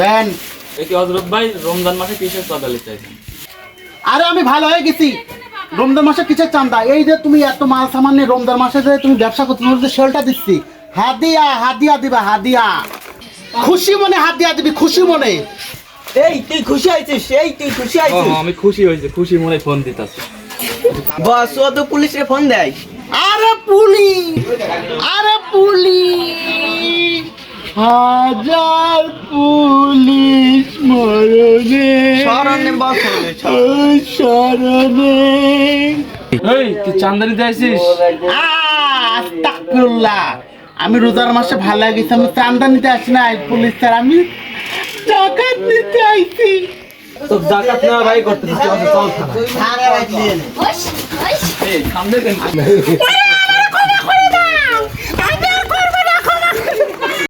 দেন। এই কি হজরত ভাই রমজান মাসে কিসের চাঁদালি চাইছেন? আরে আমি ভালো হয়ে গেছি। রমজান মাসে কিসের চান্দা এই যে তুমি এত মাল সামান নিয়ে রমজান মাসে যে তুমি ব্যবসা করতে তোমার যে শেলটা দিচ্ছি। হাদিয়া হাদিয়া দিবা হাদিয়া। খুশি মনে হাদিয়া দিবি খুশি মনে। এই তুই খুশি আইছিস এই তুই খুশি আইছিস আমি খুশি হয়েছি খুশি মনে ফোন দিতেছে। বস ও তো পুলিশে ফোন দেয়। আরে পুলিশ! হাজার পুলিশ মরণে স্মরণে বস হবে, ওই শরণে এই তুই চান্দানি চাইছিস আস্তাগফিরুল্লাহ আমি রোজার মাসে ভালো গেছি আমি চান্দা নিতে আসি না পুলিশ স্যার আমি টাকা নিতে আইছি। তো জাকাত নেওয়া ভাই করতে দিচ্ছি চল তুই এই সামনে দেন